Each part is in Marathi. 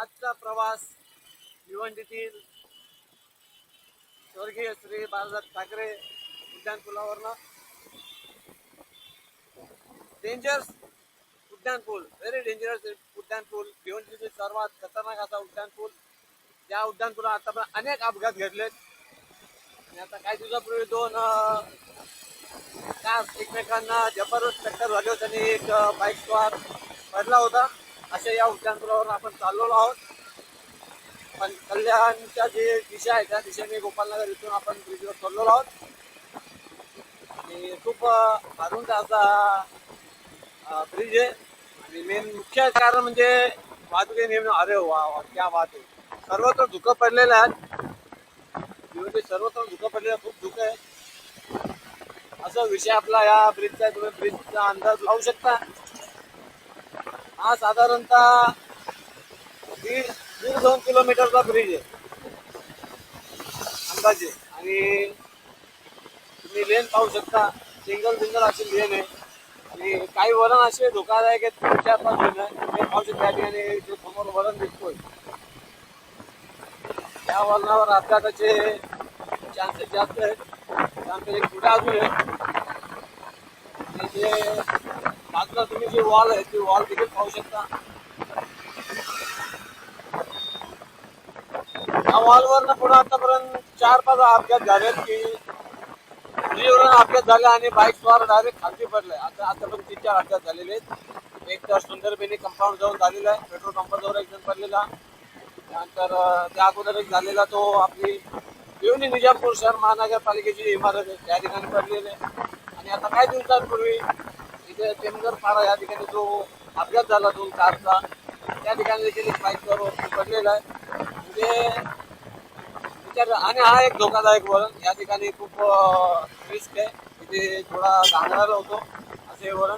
आजचा प्रवास भिवंडीतील स्वर्गीय श्री बाळासाहेब ठाकरे उड्डाण पुलावरनं. डेंजर्स उड्डाण पूल व्हेरी डेंजरस उड्डाण पूल भिवंडीतील सर्वात खतरनाक असा उड्डाण पूल. या उड्डाण पुला आतापर्यंत अनेक अपघात घडलेत. आणि आता काही दिवसापूर्वी दोन कार एकमेकांना जबरदस्त टक्कर झाली होती आणि एक बाईक स्वार पडला होता. अशा या उड्डाणपुलावर आपण चाललेलो आहोत. पण कल्याणच्या जे दिशा आहे त्या दिशेने गोपालनगर इथून आपण ब्रिजवर चाललेलो आहोत. आणि खूप अरुंद असा ब्रिज आहे. आणि मेन मुख्य कारण म्हणजे वाहतुकी नेहमी अरे वा वा क्या वाहतूक आहे. सर्वत्र धुकं पडलेलं आहे. म्हणजे सर्वत्र धुकं पडलेलं खूप धुकं आहे. असा विषय आपला या ब्रिजचा आहे. तुम्ही ब्रिजचा अंदाज लावू शकता. हा साधारणतः दीड दीड दोन किलोमीटरचा ब्रिज आहे. अंदाजे. आणि तुम्ही लेन पाहू शकता. सिंगल सिंगल अशी लेन आहे. आणि काही वरण असे धोकादायक आहेत तीन चार पाच लेन आहे पाहू शकता या ठिकाणी समोर वरण दिसतोय. त्या वरणावर अपघाताचे चान्सेस जास्त आहेत. त्यानंतर एक पुढे अजून आहे. जे बाजूला तुम्ही जी वॉल आहे ती वॉल देखील पाहू शकता. या वॉलवर पुढे आतापर्यंत चार पाच अपघात झालेत की ब्रिजवरून अपघात झाले आणि बाईक स्वार डायरेक्ट खालती पडले. आता आतापर्यंत तीन चार अपघात झालेले आहेत. एक तर सुंदरबेनी कंपाऊंड जाऊन झालेला आहे. पेट्रोल पंपाजवळ एक जण पडलेला. त्यानंतर त्या अगोदर एक झालेला तो आपली येऊन निजामपूर शहर महानगरपालिकेची इमारत आहे. त्या ठिकाणी पडलेली. आहे आणि आता काही दिवसांपूर्वी इथे टेमगर पाडा या ठिकाणी जो अपघात झाला दोन कारचा त्या ठिकाणी देखील एक बाईकवर पडलेला आहे. म्हणजे विचार आणि हा एक धोकादायक वळण. या ठिकाणी खूप रिस्क आहे. इथे थोडा घाणेरडा होतो असे वळण.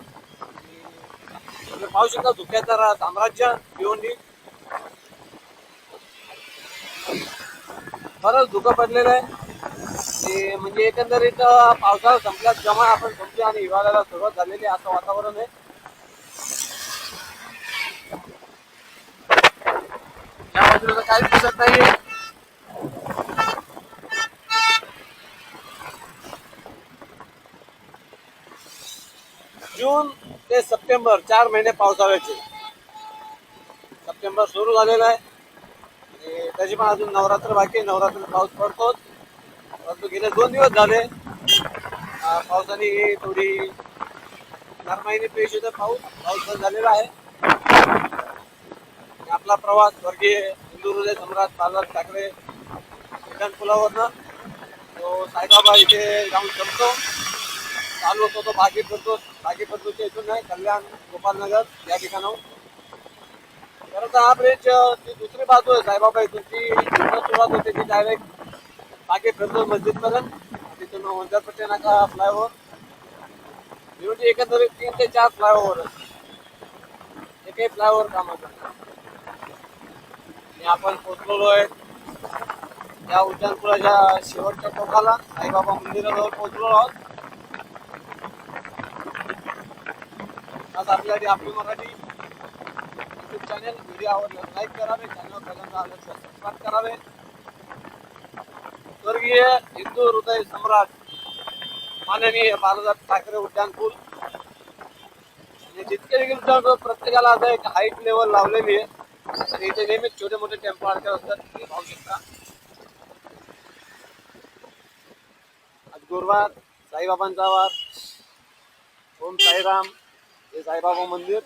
म्हणजे पाहू शकता धुक्याचं रा- साम्राज्य भिवंडी बरंच धुकं पडलेलं आहे. म्हणजे एकंदरीत पावसाळा संपल्यास जमा आपण समजू आणि हिवाळ्याला सुरुवात झालेली आहे असं वातावरण आहे. या बाजूला काहीच दिसत नाहीये. जून ते सप्टेंबर चार महिने पावसाळ्याचे. सप्टेंबर सुरू झालेला आहे. त्याची पण अजून नवरात्र बाकी नवरात्र पाऊस पडतोच. परंतु गेले दोन दिवस झाले. अं, पावसाने थोडी नरमाईने पेश होते पाऊस पाऊस झालेला आहे. आपला प्रवास स्वर्गीय हिंदू हृदय सम्राट बाळासाहेब ठाकरे उड्डाण पुलावरनं. तो साईबाबा इथे जाऊन जमतो. चालू होतो तो भागी पडतो भागी पडतोच्या इथून नाही कल्याण गोपालनगर या ठिकाणाहून. खरं तर हा ब्रिज ती दुसरी बाजू आहे साईबाबा इथून. ती सुरुवात होते ती डायरेक्ट बागे फिरतो मस्जिदपर्यंत. तिथून वंजारपट्टी नाका फ्लायओव्हर म्हणजे एकंदरीत तीन ते चार फ्लायओव्हर एकही फ्लायओव्हर कामाचं आणि आपण पोचलेलो आहे या उड्डाणपुलाच्या शेवटच्या टोकाला. साईबाबा मंदिराजवळ पोचलो आहोत. आज आपल्यासाठी आपली मराठी यूट्यूब चॅनल व्हिडिओ आवडल्यास लाईक करावे. चॅनल पहिल्यांदा आलं सबस्क्राईब करावे. स्वर्गीय हिंदू हृदय सम्राट माननीय बाळासाहेब ठाकरे उड्डाणपूल जितके देखील प्रत्येकाला आता एक हाईट लेवल लावलेली आहे आणि इथे नेहमीच छोटे मोठे टेम्पो अडकत असतात तुम्ही पाहू शकता. आज गुरुवार साईबाबांचा वार. ओम साईराम हे साईबाबा मंदिर.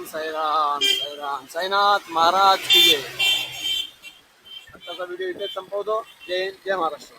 ओम साईराम साईराम. साईनाथ महाराज की जय. आताचा व्हिडिओ इथे संपवतो. जय जय महाराष्ट्र.